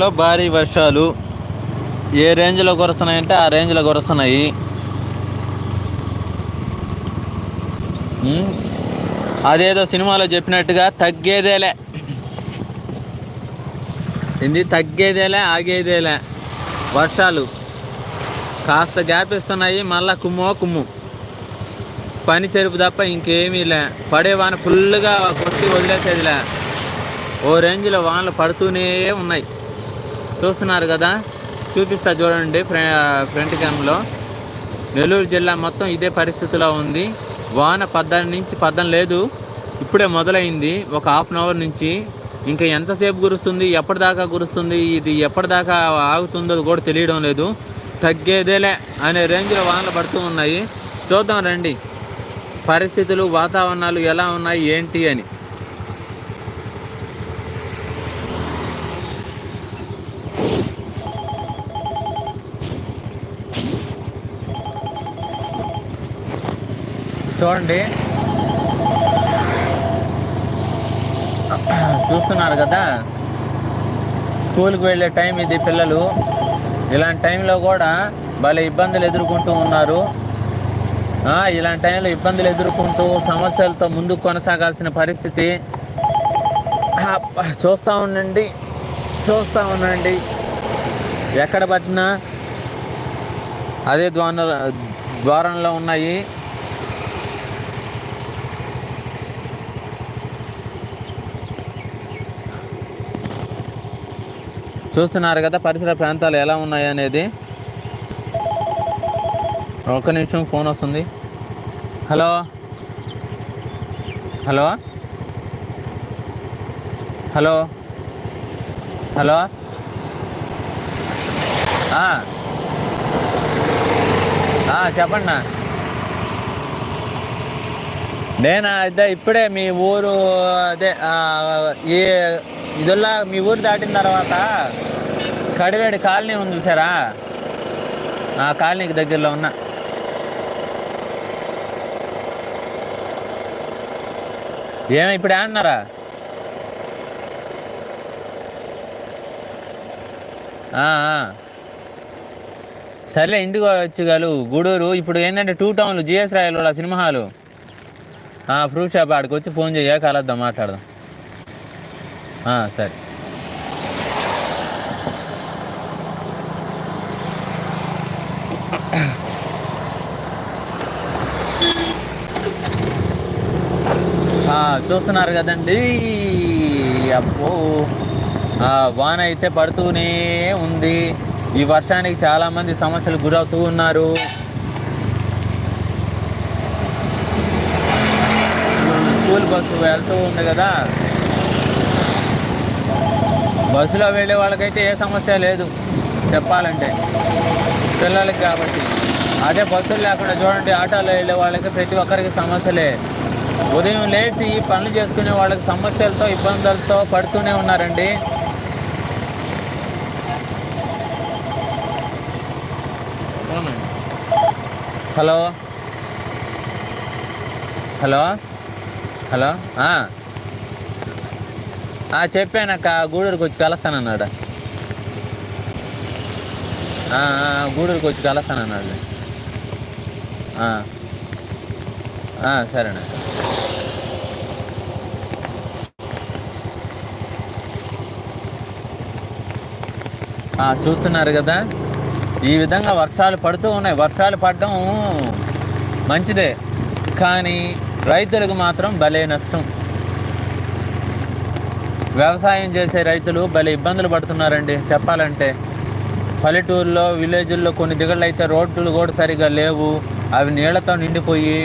లో భారీ వర్షాలు ఏ రేంజ్లో కురుస్తున్నాయంటే ఆ రేంజ్లో కురుస్తున్నాయి. అదేదో సినిమాలో చెప్పినట్టుగా తగ్గేదేలే. ఇది తగ్గేదేలే ఆగేదేలే. వర్షాలు కాస్త గ్యాప్ ఇస్తున్నాయి మళ్ళా కుమ్మో కుమ్ము. పని చెరుపు తప్ప ఇంకేమీ లే. పడే వాన ఫుల్గా కొట్టి వదిలేసేదిలే ఓ రేంజ్లో వానలు పడుతూనే ఉన్నాయి. చూస్తున్నారు కదా? చూపిస్తా చూడండి ఫ్రంట్ క్యామ్లో. నెల్లూరు జిల్లా మొత్తం ఇదే పరిస్థితిలో ఉంది. వాన పద్దం నుంచి పద్దం లేదు. ఇప్పుడే మొదలైంది. ఒక హాఫ్ అన్ అవర్ నుంచి. ఇంకా ఎంతసేపు కురుస్తుంది? ఎప్పటిదాకా కురుస్తుంది? ఇది ఎప్పటిదాకా ఆగుతుందో కూడా తెలియడం లేదు. తగ్గేదేలే అనే రేంజ్లో వానలు పడుతూ ఉన్నాయి. చూద్దాం రండి. పరిస్థితులు వాతావరణాలు ఎలా ఉన్నాయి? ఏంటి అని. చూడండి. చూస్తున్నారు కదా? స్కూల్కి వెళ్ళే టైం ఇది పిల్లలు. ఇలాంటి టైంలో కూడా భలే ఇబ్బందులు ఎదుర్కొంటూ ఉన్నారు. ఇలాంటి టైంలో ఇబ్బందులు ఎదుర్కొంటూ సమస్యలతో ముందుకు కొనసాగాల్సిన పరిస్థితి. చూస్తూ ఉండండి. చూస్తూ ఉండండి. ఎక్కడ పట్టినా అదే ద్వార ద్వారంలో ఉన్నాయి. చూస్తున్నారు కదా పరిసర ప్రాంతాలు ఎలా ఉన్నాయనేది. ఒక నిమిషం ఫోన్ వస్తుంది. హలో. హలో. హలో. హలో. చెప్పండి నేను? నేనా ఇప్పుడే మీ ఊరు అదే ఈ ఇదిలా మీ ఊరు దాటిన తర్వాత కడివేడి కాలనీ ఉంది చూసారా? ఆ కాలనీకి దగ్గరలో ఉన్నా. ఏమి ఇప్పుడు ఏమన్నారా సర్లే ఆ. సర్లే ఇంటికి వచ్చగలు గూడూరు. ఇప్పుడు ఏంటంటే two టౌన్లు G S Rayalu cinema hall. Fruit shop ఆడికి వచ్చి ఫోన్ చేయ కలద్దాం మాట్లాడదాం. సరే. చూస్తున్నారు కదండి. అబ్బో. ఆ, వాన అయితే పడుతూనే ఉంది. ఈ వర్షానికి చాలామంది సమస్యలు గురవుతూ ఉన్నారు. స్కూల్ బస్సు వెళ్తూ ఉంది కదా. బస్సులో వెళ్ళే వాళ్ళకైతే ఏ సమస్య లేదు చెప్పాలంటే. పిల్లలకి కాబట్టి. అదే బస్సులు లేకుండా చూడండి ఆటోలో వెళ్ళే వాళ్ళకి ప్రతి ఒక్కరికి సమస్యలే. ఉదయం లేచి పనులు చేసుకునే వాళ్ళకి సమస్యలతో ఇబ్బందులతో పడుతూనే ఉన్నారండి. హలో? హలో? హలో? చెప్పానక్క గూడూరుకి వచ్చి కలుస్తానన్నాడు. గూడూరుకి వచ్చి కలుస్తానన్నాడు. ఆ. సరేనా. చూస్తున్నారు కదా ఈ విధంగా వర్షాలు పడుతూ ఉన్నాయి. వర్షాలు పడడం మంచిదే కానీ రైతులకు మాత్రం భలే నష్టం. వ్యవసాయం చేసే రైతులు భలే ఇబ్బందులు పడుతున్నారండి. చెప్పాలంటే పల్లెటూరులో విలేజుల్లో కొన్ని దిగళ్ళు అయితే రోడ్లు కూడా సరిగా లేవు. అవి నీళ్ళతో నిండిపోయి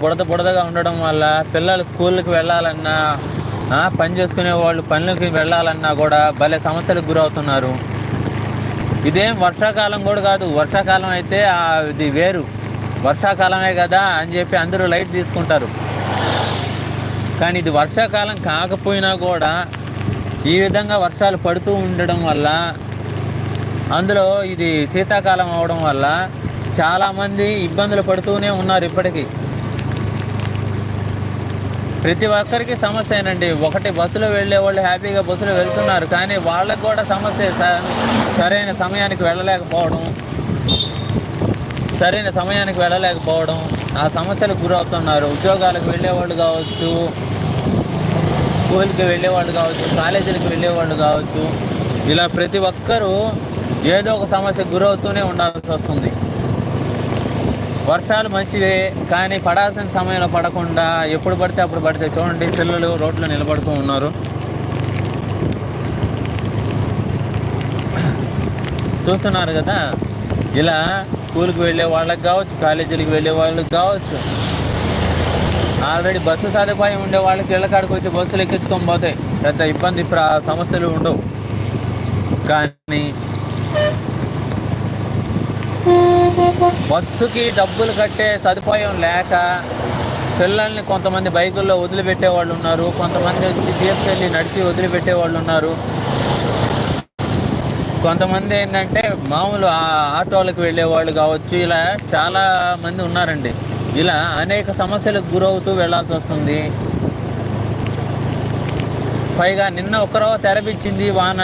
బుడద బుడదగా ఉండడం వల్ల పిల్లలు స్కూళ్ళకి వెళ్ళాలన్నా పని చేసుకునే వాళ్ళు పనులకి వెళ్ళాలన్నా కూడా భలే సమస్యలకు గురవుతున్నారు. ఇదేం వర్షాకాలం కూడా కాదు వర్షాకాలం అయితే అది ఇది వేరు. వర్షాకాలమే కదా అని చెప్పి అందరూ లైట్ తీసుకుంటారు. కానీ ఇది వర్షాకాలం కాకపోయినా కూడా ఈ విధంగా వర్షాలు పడుతూ ఉండడం వల్ల అందులో ఇది శీతాకాలం అవడం వల్ల చాలామంది ఇబ్బందులు పడుతూనే ఉన్నారు ఇప్పటికీ. ప్రతి ఒక్కరికి సమస్యేనండి. ఒకటి బస్సులో వెళ్ళే వాళ్ళు హ్యాపీగా బస్సులో వెళ్తున్నారు కానీ వాళ్ళకు కూడా సమస్య స- సరైన సమయానికి వెళ్ళలేకపోవడం సరైన సమయానికి వెళ్ళలేకపోవడం ఆ సమస్యలకు గురవుతున్నారు. ఉద్యోగాలకు వెళ్ళేవాళ్ళు కావచ్చు స్కూల్కి వెళ్ళేవాళ్ళు కావచ్చు కాలేజీలకు వెళ్ళేవాళ్ళు కావచ్చు. ఇలా ప్రతి ఒక్కరూ ఏదో ఒక సమస్యకు గురవుతూనే ఉండాల్సి వస్తుంది. వర్షాలు మంచివే కానీ పడాల్సిన సమయంలో పడకుండా ఎప్పుడు పడితే అప్పుడు పడితే చూడండి పిల్లలు రోడ్లో నిలబడుతూ ఉన్నారు. చూస్తున్నారు కదా? ఇలా స్కూల్కి వెళ్ళే వాళ్ళకి కావచ్చు కాలేజీలకు వెళ్ళే వాళ్ళకి కావచ్చు. ఆల్రెడీ బస్సు సదుపాయం ఉండే వాళ్ళకి ఇళ్ళ కాడికి వచ్చి బస్సులు ఎక్కించుకొని పోతాయి పెద్ద ఇబ్బంది ఇప్పుడు ఆ సమస్యలు ఉండవు. కానీ బస్సుకి డబ్బులు కట్టే సదుపాయం లేక పిల్లల్ని కొంతమంది బైకుల్లో వదిలిపెట్టే వాళ్ళు ఉన్నారు కొంతమంది వచ్చి తీసుకెళ్ళి నడిచి వదిలిపెట్టే వాళ్ళు ఉన్నారు. కొంతమంది ఏంటంటే మామూలు ఆటోలకు వెళ్ళే వాళ్ళు కావచ్చు ఇలా చాలా మంది ఉన్నారండి. ఇలా అనేక సమస్యలకు గురవుతూ వెళ్ళాల్సి వస్తుంది. పైగా నిన్న ఒక్కరో తెరపిచ్చింది వాన.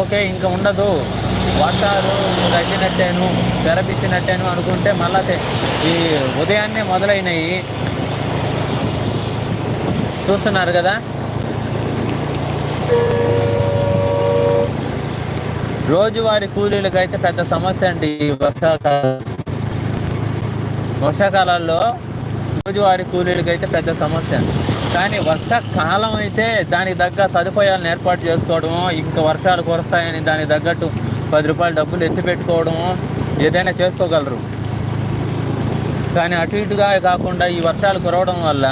ఓకే ఇంకా ఉండదు. వర్షాలు తగ్గినట్టేను తెరపిచ్చినట్టేను అనుకుంటే మళ్ళా ఈ ఉదయాన్నే మొదలైనవి చూస్తున్నారు కదా? రోజువారి కూలీలకు అయితే పెద్ద సమస్య అండి ఈ వర్షాకాలం. వర్షాకాలాల్లో రోజువారి కూలీలకు అయితే పెద్ద సమస్య. కానీ వర్షాకాలం అయితే దానికి తగ్గ సదుపాయాలను ఏర్పాటు చేసుకోవడము ఇంకా వర్షాలు కురుస్తాయని దానికి తగ్గట్టు పది రూపాయలు డబ్బులు ఎత్తి పెట్టుకోవడము ఏదైనా చేసుకోగలరు. కానీ అటు ఇటుగా కాకుండా ఈ వర్షాలు కురవడం వల్ల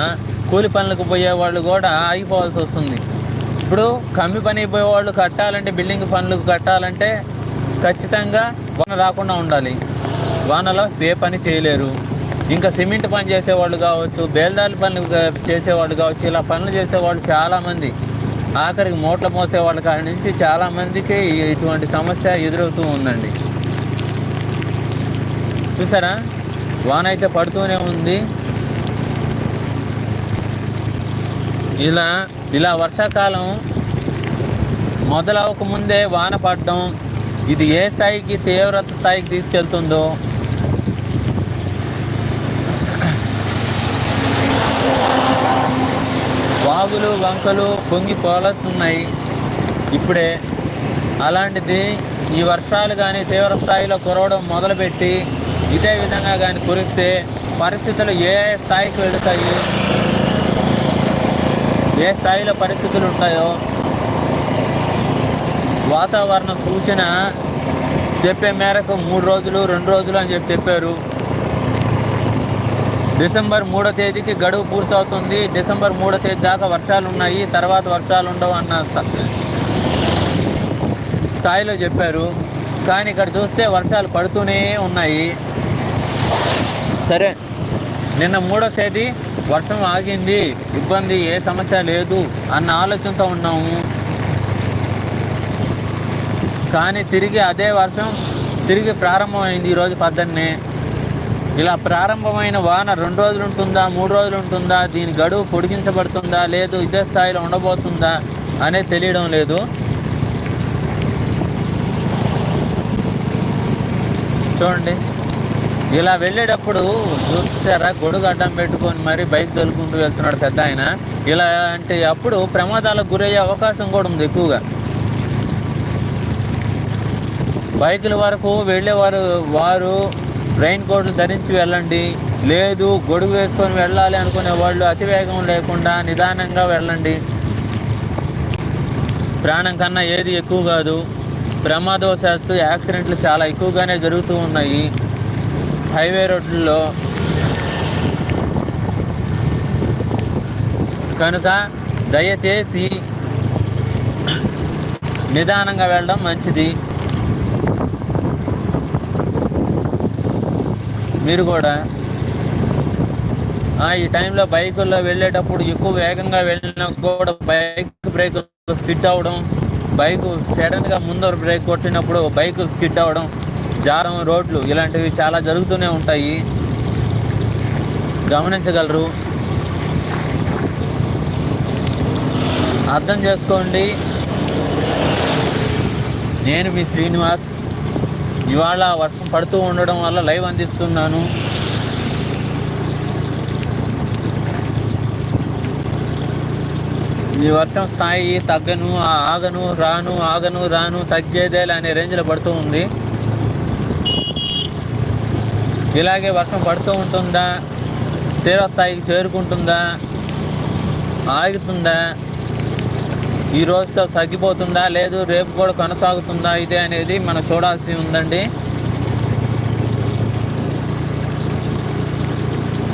కూలి పనులకు పోయే వాళ్ళు కూడా ఆగిపోవాల్సి వస్తుంది. ఇప్పుడు కమ్మి పని పోయే వాళ్ళు కట్టాలంటే బిల్డింగ్ పనులకు కట్టాలంటే ఖచ్చితంగా వాన రాకుండా ఉండాలి. వానలో ఏ పని చేయలేరు. ఇంకా సిమెంట్ పని చేసేవాళ్ళు కావచ్చు బేల్దారి పనులు చేసేవాళ్ళు కావచ్చు ఇలా పనులు చేసేవాళ్ళు చాలామంది. ఆఖరికి మూటలు మోసేవాళ్ళ కాడి నుంచి చాలామందికి ఇటువంటి సమస్య ఎదురవుతూ ఉందండి. చూసారా? వాన అయితే పడుతూనే ఉంది. ఇలా ఇలా వర్షాకాలం మొదలవక ముందే వాన పడడం ఇది ఏ స్థాయికి తీవ్రత స్థాయికి తీసుకెళ్తుందో. వాగులు వంకలు పొంగి పోలస్తున్నాయి ఇప్పుడే అలాంటిది ఈ వర్షాలు కానీ తీవ్ర స్థాయిలో కురవడం మొదలుపెట్టి ఇదే విధంగా కానీ కురిస్తే పరిస్థితులు ఏ స్థాయికి వెళుతాయి? ఏ స్థాయిలో పరిస్థితులు ఉంటాయో వాతావరణ సూచన చెప్పే మేరకు మూడు రోజులు రెండు రోజులు అని చెప్పి చెప్పారు. డిసెంబర్ మూడో తేదీకి గడువు పూర్తవుతుంది. డిసెంబర్ మూడో తేదీ దాకా వర్షాలు ఉన్నాయి. తర్వాత వర్షాలు ఉండవు అన్న స్థాయిలో చెప్పారు. కానీ ఇక్కడ చూస్తే వర్షాలు పడుతూనే ఉన్నాయి. సరే నిన్న మూడో తేదీ వర్షం ఆగింది ఇబ్బంది ఏ సమస్య లేదు అన్న ఆలోచనతో ఉన్నాము. కానీ తిరిగి అదే వర్షం తిరిగి ప్రారంభమైంది ఈరోజు పద్దన్నే. ఇలా ప్రారంభమైన వాన రెండు రోజులు ఉంటుందా మూడు రోజులు ఉంటుందా దీని గడువు పొడిగించబడుతుందా లేదు ఇదే స్థాయిలో ఉండబోతుందా అనేది తెలియడం లేదు. చూడండి. ఇలా వెళ్ళేటప్పుడు చూసారా? గొడుగు అడ్డం పెట్టుకొని మరి బైక్ తొలుకుంటూ వెళ్తున్నాడు పెద్ద ఆయన. ఇలా అంటే అప్పుడు ప్రమాదాలకు గురయ్యే అవకాశం కూడా ఉంది ఎక్కువగా. బైకుల వరకు వెళ్ళేవారు వారు రెయిన్ కోట్లు ధరించి వెళ్ళండి. లేదు గొడుగు వేసుకొని వెళ్ళాలి అనుకునే వాళ్ళు అతివేగం లేకుండా నిదానంగా వెళ్ళండి. ప్రాణం కన్నా ఏది ఎక్కువ కాదు. ప్రమాదవశాత్తు యాక్సిడెంట్లు చాలా ఎక్కువగానే జరుగుతూ ఉన్నాయి. హైవే రోడ్లలో కనుక దయచేసి నిదానంగా వెళ్ళడం మంచిది. మీరు కూడా ఆ, ఈ టైంలో బైకుల్లో వెళ్ళేటప్పుడు ఎక్కువ వేగంగా వెళ్ళినా కూడా బైక్ బ్రేక్ స్కిడ్ అవ్వడం బైక్ సడన్గా ముందర బ్రేక్ కొట్టినప్పుడు బైక్ స్కిడ్ అవ్వడం జారం రోడ్లు ఇలాంటివి చాలా జరుగుతూనే ఉంటాయి. గమనించగలరు. అర్థం చేసుకోండి. నేను మీ శ్రీనివాస్. ఇవాళ వర్షం పడుతూ ఉండడం వల్ల లైవ్ అందిస్తున్నాను. ఈ వర్షం స్థాయి తగ్గను ఆగను రాను ఆగను రాను తగ్గేదేలా అనే రేంజ్లో పడుతూ ఉంది. ఇలాగే వర్షం పడుతూ ఉంటుందా? తీవ్ర స్థాయికి చేరుకుంటుందా? ఆగుతుందా? ఈ రోజుతో తగ్గిపోతుందా? లేదు రేపు కూడా కొనసాగుతుందా? ఇదే అనేది మనం చూడాల్సి ఉందండి.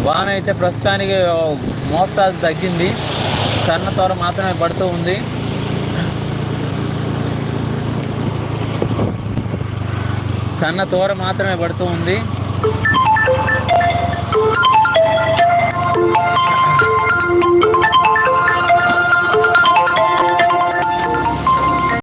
వాన అయితే ప్రస్తుతానికి మోస్తాదు తగ్గింది. సన్న తోర మాత్రమే పడుతూ ఉంది. సన్న తోర మాత్రమే పడుతూ ఉంది.